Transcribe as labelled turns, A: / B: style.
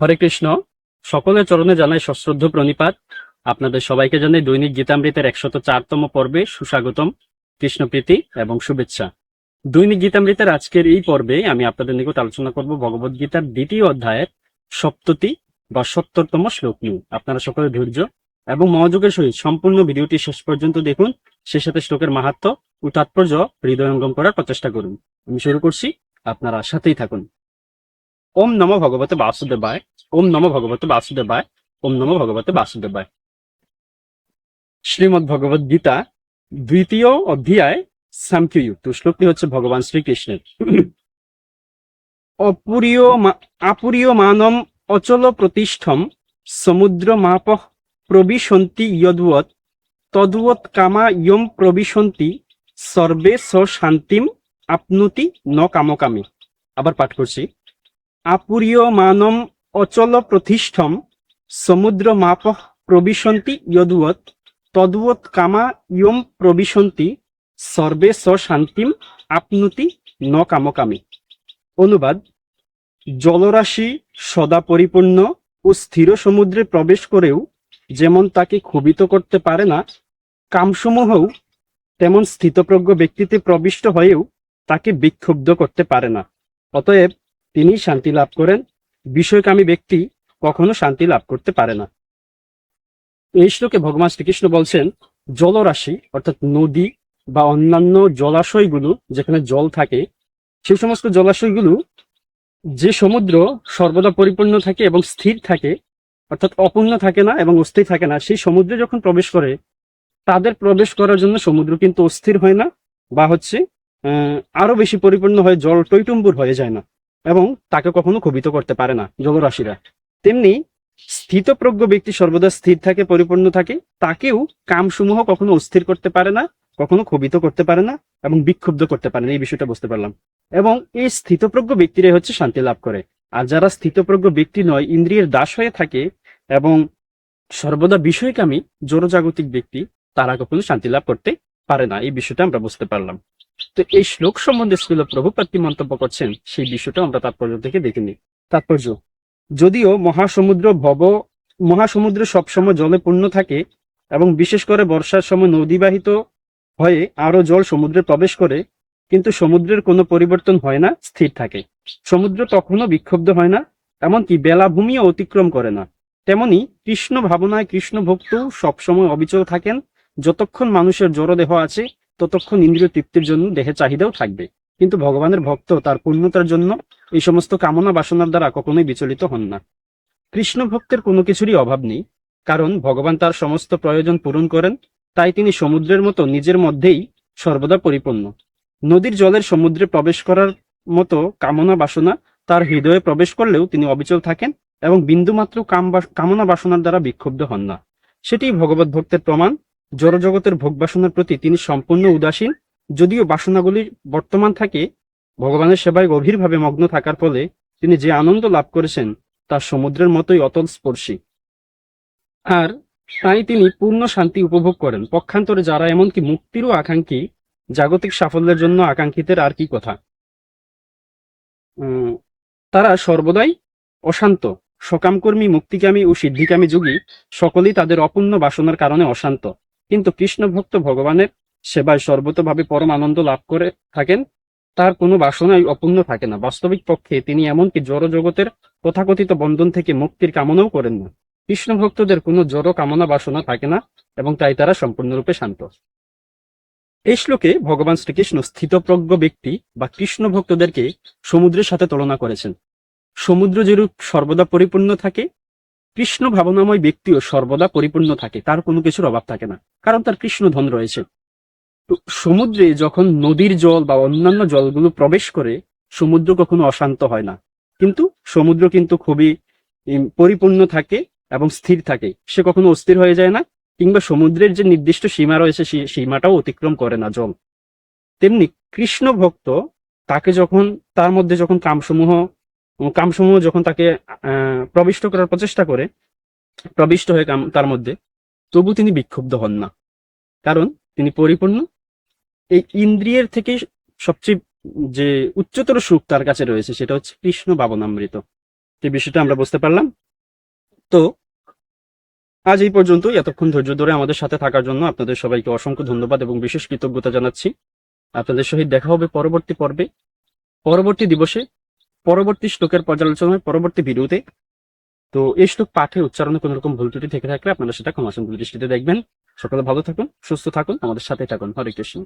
A: হরে কৃষ্ণ। সকলের চরণে জানাই সশ্রদ্ধ প্রণিপাত। আপনাদের সবাইকে জানাই দৈনিক গীতামৃতের একশত চারতম পর্বে সুস্বাগতম, কৃষ্ণপ্রীতি এবং শুভেচ্ছা। দৈনিক গীতামৃতের আজকের এই পর্বে আমি আপনাদের নিকট আলোচনা করব ভগবদ গীতার দ্বিতীয় অধ্যায়ের সপ্ততি বা সত্তরতম শ্লোক নিয়ে। আপনারা সকলে ধৈর্য এবং মনোযোগের সহিত সম্পূর্ণ ভিডিওটি শেষ পর্যন্ত দেখুন। সে সাথে শ্লোকের মাহাত্ম ও তাৎপর্য হৃদয়ঙ্গম করার প্রচেষ্টা করুন। আমি শুরু করছি। আপনারা সাথেই থাকুন। ওম নম ভগবতে বাসুদেবায়, ওম নম ভগবতে বাসুদেবায়, ওম নম ভগবতে বাসুদেবায়। শ্রীমদ ভগবদ গীতা দ্বিতীয় অধ্যায় সামকিয়ুক্ত শ্লোকটি হচ্ছে ভগবান শ্রীকৃষ্ণের। অপুরীয় আপুরীয় মানম অচল প্রতিষ্ঠম, সমুদ্র মাপ প্রবিশন্তি ইয়দ্বৎ তদ্বৎ কামা ইয়ম প্রবিশন্তি, সর্বে স শান্তিম আপনুতি ন কামকামী। আবার পাঠ করছি। আপুরীয় মানম অচল প্রতিষ্ঠম সমুদ্র মাপ প্রবিশন্তি ইয়দুয়ত তদ্বৎ কামা ইয়ম প্রবিশন্তি, সর্বে শান্তিম আপনুতি ন কামকামী। অনুবাদ, জলরাশি সদা পরিপূর্ণ ও স্থির সমুদ্রে প্রবেশ করেও যেমন তাকে ক্ষোভিত করতে পারে না, কামসমূহও তেমন স্থিতপ্রজ্ঞ ব্যক্তিতে প্রবিষ্ট হয়েও তাকে বিক্ষুব্ধ করতে পারে না। অতএব তিনি শান্তি লাভ করেন। বিষয়কামী ব্যক্তি কখনো শান্তি লাভ করতে পারে না। এই শ্লোকে ভগবান শ্রীকৃষ্ণ বলছেন, জলরাশি অর্থাৎ নদী বা অন্যান্য জলাশয়গুলো যেখানে জল থাকে, সেই সমস্ত জলাশয়গুলো যে সমুদ্র সর্বদা পরিপূর্ণ থাকে এবং স্থির থাকে, অর্থাৎ অপূর্ণ থাকে না এবং অস্থির থাকে না, সেই সমুদ্রে যখন প্রবেশ করে, তাদের প্রবেশ করার জন্য সমুদ্র কিন্তু অস্থির হয় না বা হচ্ছে আরও বেশি পরিপূর্ণ হয়ে, জল টৈটুম্বুর হয়ে যায় না। এবং তাকে কখনো ক্ষোভিত করতে পারে না জলরাশিরা তেমনি স্থিতপ্রজ্ঞ ব্যক্তি সর্বদা স্থির থাকে, পরিপূর্ণ থাকে, তাকেও কামসমূহ কখনো অস্থির করতে পারে না, কখনো ক্ষোভিত করতে পারে না এবং বিক্ষুব্ধ করতে পারে না, এই বিষয়টা বুঝতে পারলাম। এবং এই স্থিতপ্রজ্ঞ ব্যক্তিরাই হচ্ছে শান্তি লাভ করে। আর যারা স্থিতপ্রজ্ঞ ব্যক্তি নয়, ইন্দ্রিয়ের দাস হয়ে থাকে এবং সর্বদা বিষয়কামী জড়জাগতিক ব্যক্তি, তারা কখনো শান্তি লাভ করতে পারে না, এই বিষয়টা আমরা বুঝতে পারলাম। তো এই শ্লোক সম্বন্ধে ছিল প্রভুপাত কি মন্তব্য করছেন? সেই বিষয়টা আমরা তাৎপর্য থেকে দেখে নিই। তাৎপর্য, যদিও মহাসমুদ্র ভব, মহাসমুদ্র সবসময় জলে পূর্ণ থাকে এবং বিশেষ করে বর্ষার সময় নদীবাহিত হয়ে আরও জল সমুদ্রে প্রবেশ করে, কিন্তু সমুদ্রের কোনো পরিবর্তন হয় না, স্থির থাকে। সমুদ্র তখনও বিক্ষুব্ধ হয় না, এমনকি বেলাভূমিও অতিক্রম করে না। তেমনি কৃষ্ণ ভাবনায় কৃষ্ণ ভক্ত সবসময় অবিচল থাকেন, যতক্ষণ মানুষের জড়দেহ আছে ততক্ষণ ইন্দ্রিয় তৃপ্তির জন্য দেহের চাহিদাও থাকবে। কিন্তু ভগবানের ভক্ত তার পূর্ণতার জন্য এই সমস্ত কামনা বাসনার দ্বারা কখনোই বিচলিত হন না। কৃষ্ণ ভক্তের কোনো কিছুরই অভাব নেই, কারণ ভগবান তার সমস্ত প্রয়োজন পূরণ করেন, তাই তিনি সমুদ্রের মতো নিজের মধ্যেই সর্বদা পরিপূর্ণ। নদীর জলের সমুদ্রে প্রবেশ করার মতো কামনা বাসনা তার হৃদয়ে প্রবেশ করলেও তিনি অবিচল থাকেন এবং বিন্দুমাত্র কাম কামনা বাসনার দ্বারা বিক্ষুব্ধ হন না। সেটি ভগবত ভক্তের প্রমাণ জড়জগতের ভোগ বাসনার প্রতি তিনি সম্পূর্ণ উদাসীন, যদিও বাসনাগুলি বর্তমান থাকে, ভগবানের সেবায় গভীরভাবে মগ্ন থাকার ফলে তিনি যে আনন্দ লাভ করেছেন, তা সমুদ্রের মতোই অতল স্পর্শী আর তাই তিনি পূর্ণ শান্তি উপভোগ করেন। পক্ষান্তরে যারা এমনকি মুক্তিরও আকাঙ্ক্ষী, জাগতিক সাফল্যের জন্য আকাঙ্ক্ষিতের আর কি কথা। তারা সর্বদাই অশান্ত, সকামকর্মী, মুক্তিকামী ও সিদ্ধিকামী যোগী, সকলেই তাদের অপূর্ণ বাসনার কারণে অশান্ত। কিন্তু কৃষ্ণ ভক্ত ভগবানের সেবায় সর্বতভাবে পরম আনন্দ লাভ করে থাকেন, তার কোনো বাসনাই অপূর্ণ থাকে না। বাস্তবিক পক্ষে তিনি এমনকি জড় জগতের তথাকথিত বন্ধন থেকে মুক্তির কামনাও করেন না। কৃষ্ণ ভক্তদের কোনো জড় কামনা বাসনা থাকে না এবং তাই তারা সম্পূর্ণরূপে শান্ত। এই শ্লোকে ভগবান শ্রীকৃষ্ণ স্থিতপ্রজ্ঞ ব্যক্তি বা কৃষ্ণ ভক্তদেরকে সমুদ্রের সাথে তুলনা করেছেন। সমুদ্র যেরূপ সর্বদা পরিপূর্ণ থাকে কৃষ্ণ ভাবনাময় ব্যক্তিও সর্বদা পরিপূর্ণ থাকে, তার কোনো কিছুর অভাব থাকে না, কারণ তার কৃষ্ণ ধন রয়েছে। তো সমুদ্রে যখন নদীর জল বা অন্যান্য জলগুলো প্রবেশ করে, সমুদ্র কখনো অশান্ত হয় না। কিন্তু সমুদ্র কিন্তু খুবই পরিপূর্ণ থাকে এবং স্থির থাকে। সে কখনো অস্থির হয়ে যায় না, কিংবা সমুদ্রের যে নির্দিষ্ট সীমা রয়েছে সেই সীমাটাও অতিক্রম করে না জল। তেমনি কৃষ্ণ ভক্ত তাকে যখন, তার মধ্যে যখন কামসমূহ কামসমূহ যখন তাকে প্রবিষ্ট করার প্রচেষ্টা করে, প্রবিষ্ট হয়ে কাম, তার মধ্যে, তবু তিনি বিক্ষুব্ধ হন না। কারণ তিনি পরিপূর্ণ। এই ইন্দ্রিয়ের থেকে সবচেয়ে যে উচ্চতর সুখ তার কাছে রয়েছে, সেটা হচ্ছে কৃষ্ণ ভাবনামৃত। এই বিষয়টা আমরা বুঝতে পারলাম। তো, আজ এই পর্যন্ত এতক্ষণ ধৈর্য ধরে আমাদের সাথে থাকার জন্য আপনাদের সবাইকে অসংখ্য ধন্যবাদ এবং বিশেষ কৃতজ্ঞতা জানাচ্ছি। আপনাদের সহিত দেখা হবে পরবর্তী পর্বে। পরবর্তী দিবসে পরবর্তী শ্লোকের পর্যালোচনায় পরবর্তী ভিডিওতে। তো এই শ্লোক পাঠে উচ্চারণে কোনো রকম ভুল ত্রুটি থেকে থাকলে আপনারা সেটা ক্ষমাসন দৃষ্টিতে দেখবেন। সকলে ভালো থাকুন, সুস্থ থাকুন, আমাদের সাথে থাকুন। হরে কৃষ্ণ।